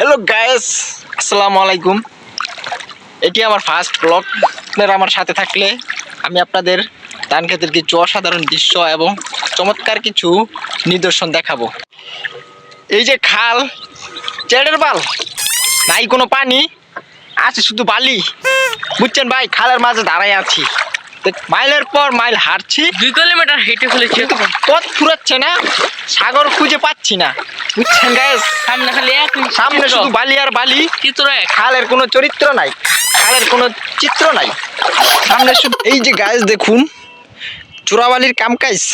Hello guys আসসালামু আলাইকুম এটি আমার ফার্স্ট ব্লগ আপনারা আমার সাথে থাকলে আমি আপনাদের ধান ক্ষেতের কিছু অসাধারণ দৃশ্য এবং চমৎকার কিছু নিদর্শন দেখাবো। এই যে খাল চেড়ের বাল, নাই কোনো পানি, আছে শুধু বালি। বুঝছেন ভাই, খালের মাঝে দাঁড়াই আছি। মাইলের পর মাইল হাঁটছি। দুই কিলোমিটার হেঁটে ফেলেছে পথ ফুরাচ্ছে না সাগর খুঁজে পাচ্ছি না। বুঝছেন গায়েস সামনে খালি এক সামনে শুধু বালি আর বালি। চিত্র এক। খালের কোনো চরিত্র নাই খালের কোনো চিত্র নাই। সামনে শুধু এই যে গাছ দেখুন চোরাবালির কামকাইস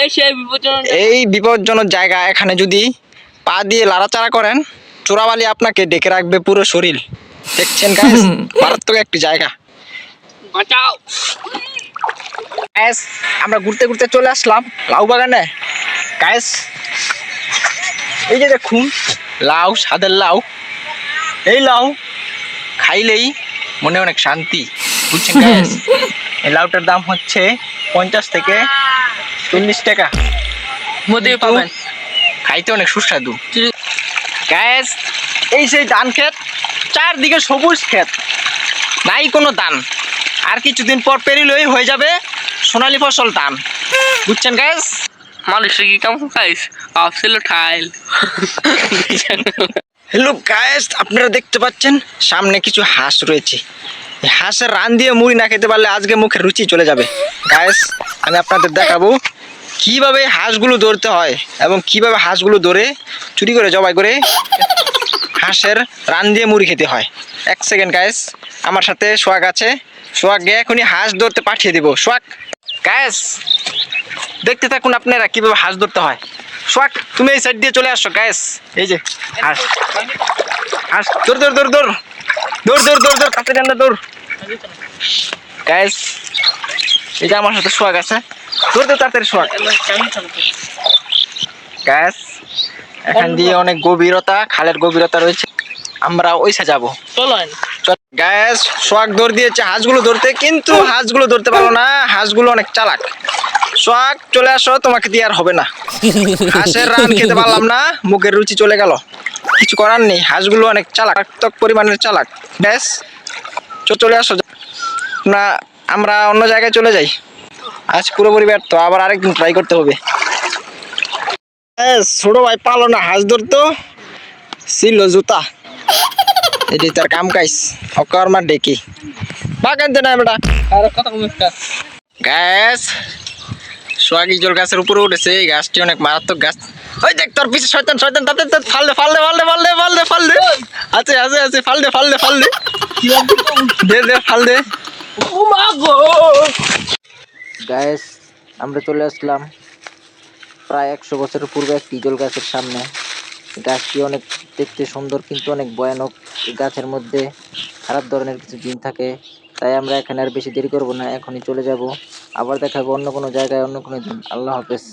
এই সেই বিপজ্জনক এই বিপজ্জনক জায়গা এখানে যদি পা দিয়ে লাড়াচাড়া করেন চোরাবালি আপনাকে ডেকে রাখবে পুরো শরীর। দেখছেন গাছ মারাত্মক একটি জায়গা। বাঁচাও। গ্যাস আমরা ঘুরতে ঘুরতে চলে আসলাম লাউ বাগানে। গ্যাস এই যে দেখুন লাউ সাদের লাউ। এই লাউ খাইলেই মনে অনেক শান্তি বুঝছেন গ্যাস এই লাউটার দাম হচ্ছে পঞ্চাশ থেকে চল্লিশ টাকা। কিন্তু পাবেন। খাইতে অনেক সুস্বাদু। গ্যাস এই সেই ধান ক্ষেত চারদিকে সবুজ ক্ষেত নাই কোনো ধান। আর কিছুদিন পর পেরিলেই হয়ে যাবে সোনালি ফসল ধান বুঝছেন গ্যাস মানুষের কি কাম খাইস? আপছিল ঠাইল। হ্যালো গায়েস আপনারা দেখতে পাচ্ছেন সামনে কিছু হাঁস রয়েছে। এই হাঁসের রান দিয়ে মুড়ি না খেতে পারলে আজকে মুখের রুচি চলে যাবে। গায়েস আমি আপনাদের দেখাবো কীভাবে হাঁসগুলো ধরতে হয় এবং কীভাবে হাঁসগুলো ধরে চুরি করে জবাই করে হাঁসের রান দিয়ে মুড়ি খেতে হয়। এক সেকেন্ড গায়েস আমার সাথে সোয়াগ আছে। সোয়াগকে এখনই হাঁস ধরতে পাঠিয়ে দিব। সোয়াগ গায়েস দেখতে থাকুন আপনারা কীভাবে হাঁস ধরতে হয়। সোয়াগ তুমি এই সাইড দিয়ে চলে আসো গায়েস এই যে, হাঁস। হাঁস, দৌড় দৌড় দৌড় দৌড়। দৌড় দৌড় দৌড় দৌড় কাছে না দৌড়। গায়েস এই যে আমার সাথে সোয়াগ আছে। দৌড় দৌড় তাড়াতাড়ি সোয়াগ গ্যাস এখান দিয়ে অনেক গভীরতা, খালের গভীরতা রয়েছে। আমরা ওইসে যাব। চলেন। গ্যাস সোয়াগ দৌড় দিয়েছে, হাঁসগুলো ধরতে, কিন্তু হাঁসগুলো ধরতে পারো না। হাঁসগুলো অনেক চালাক। সোয়াগ চলে আসো, তোমাকে দিয়ে আর হবে না। হাঁসের রান খেতে পারলাম না, মুখের রুচি চলে গেল। কিছু করার নেই, হাঁসগুলো অনেক চালাক মারাত্মক পরিমাণের চালাক। ব্যাস চলে আসো। না আমরা অন্য জায়গায় চলে যাই। আজ পুরোপুরি ব্যর্থ আবার আরেকদিন ট্রাই করতে হবে। ছোট ভাই পালো না, হাঁস ধরতো। ছিল জুতা। এটি তার কাম কাজ। অকর্মার ডেকি বাগান দে না বেটা। আর কত গাছ সোয়াগি জল গাছের উপরে উঠেছে এই গাছটি অনেক মারাত্মক গাছ। ওই দেখ তোর পিছে শয়তান শয়তান তাতে তো ফালদে ফালদে ফালদে ফালদে ফালদে ফালদে আছে আছে আছে ফালদে ফালদে ফালদে দে দে। ফালদে ও মা গো। গায়েস আমরা চলে আসলাম প্রায় একশো বছর পূর্বে একটি জল গাছের সামনে। গাছটি অনেক দেখতে সুন্দর, কিন্তু অনেক ভয়ানক। গাছের মধ্যে খারাপ ধরনের কিছু জিন থাকে, তাই আমরা এখানে আর বেশি দেরি করব না, এখনই চলে যাব। আবার দেখাবো অন্য কোনো জায়গায় অন্য কোনো দিন। আল্লাহ হাফেজ।